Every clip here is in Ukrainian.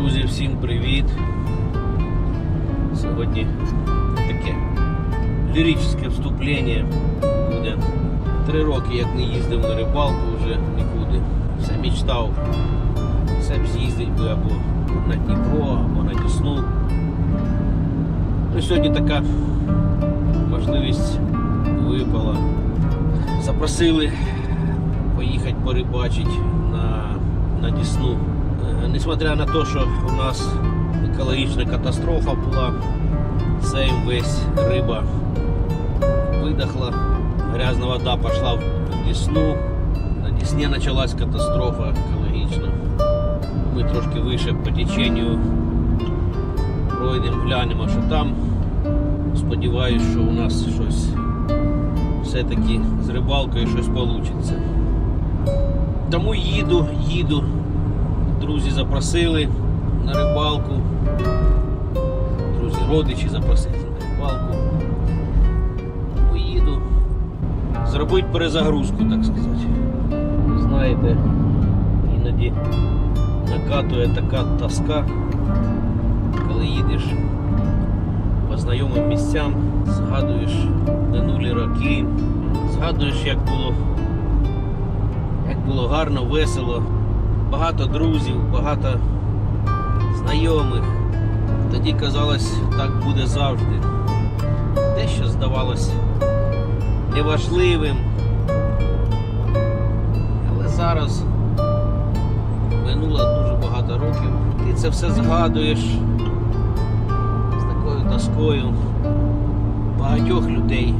Друзі, всім привіт! Сьогодні таке ліричне вступлення буде. Три роки як не їздив на рибалку вже нікуди. Все мечтав. Все б з'їздить би або на Дніпро, або на Десну. Ну, сьогодні така можливість випала. Запросили поїхати порибачити на, на Десну. Е, Несмотря на те, що у нас екологічна катастрофа була, цей весь риба видохла, грязна вода пішла в Десну. На Десні почалась катастрофа екологічна. Ми трошки вище по теченню пройдемо, глянемо, що там. Сподіваюсь, що у нас щось все-таки з рибалкою щось вийде. Тому їду, їду. Друзі запросили на рибалку. Друзі, родичі запросили на рибалку. Поїду. Зробити перезагрузку, так сказати. Знаєте, іноді накатує така тоска, коли їдеш по знайомим місцям, згадуєш минулі роки, згадуєш, як було, як було гарно, весело, багато друзів, багато знайомих. Тоді казалось, так буде завжди. Дещо здавалось неважливим. Але зараз минуло дуже багато років. Ти це все згадуєш з такою тоскою. Багатьох людей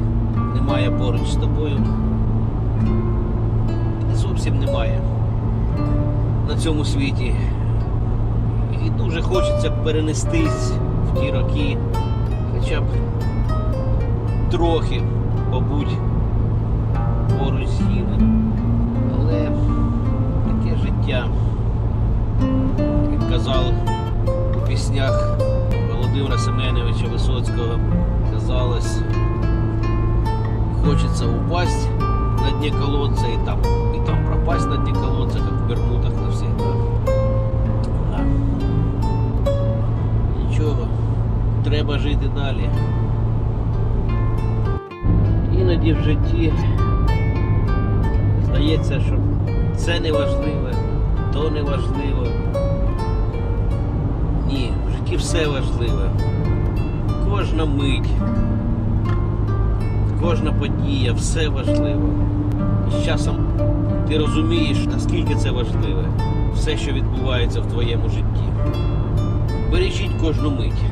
немає поруч з тобою. І зовсім немає на цьому світі. І дуже хочеться перенестись в ті роки, хоча б трохи побудь поруч з ними. Але таке життя, як казав у піснях Володимира Семеновича Висоцького, казалось, хочеться упасть на дне колодца и там, и там пропасть на дне колодца, как в Бермудах навсегда. Да. Нічого, треба жити далі. Іноді в житті здається, що це не важливе, то не важливо. Ні, в житті все важливе. Кожна мить, кожна подія, все важливо. І з часом ти розумієш, наскільки це важливе, все, що відбувається в твоєму житті. Бережіть кожну мить.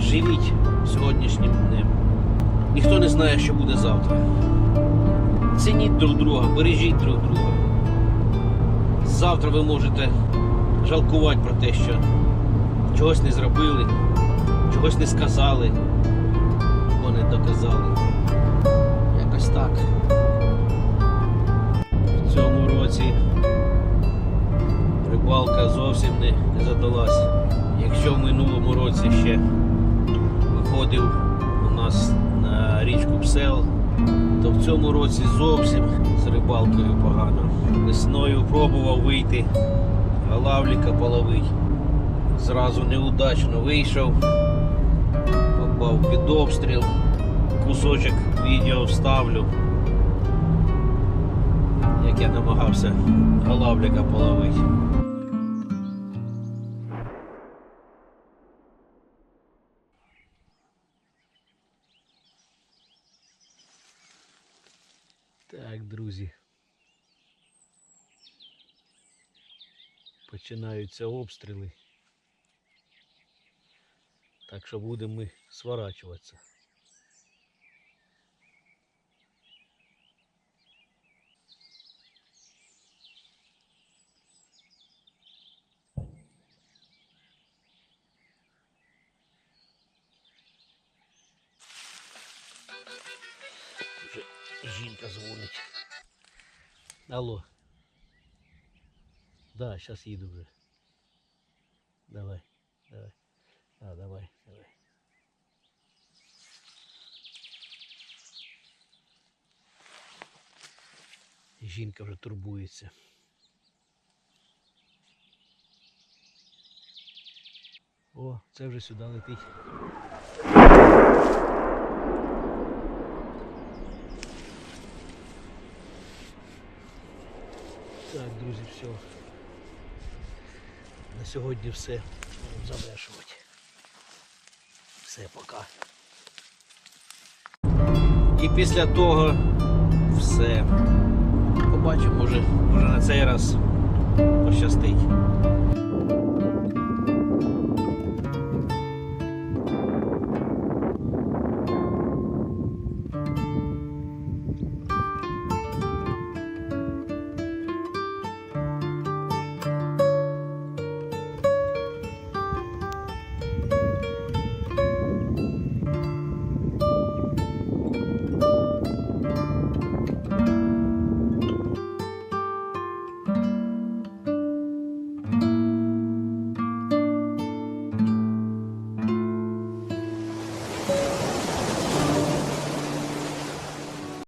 Живіть сьогоднішнім днем. Ніхто не знає, що буде завтра. Цініть друг друга, бережіть друг друга. Завтра ви можете жалкувати про те, що чогось не зробили, чогось не сказали доказали. Якось так. В цьому році рибалка зовсім не, не задалась. Якщо в минулому році ще виходив у нас на річку Псел, то в цьому році зовсім з рибалкою погано. Весною пробував вийти, галавліка половить. Зразу неудачно вийшов, попав під обстріл. Кусочок відео вставлю, як я намагався галавліка половити. Так, друзі. Починаються обстріли. Так що будемо ми сворачуватися. Вже жінка дзвонить. Алло. Да, сейчас їду вже. Давай, давай. А, давай, давай. Жінка вже турбується. О, це вже сюди летить. Так, друзі, все. На сьогодні все. Будемо завершувати. Все, пока. І після того все. Побачимо, може, може на цей раз пощастить.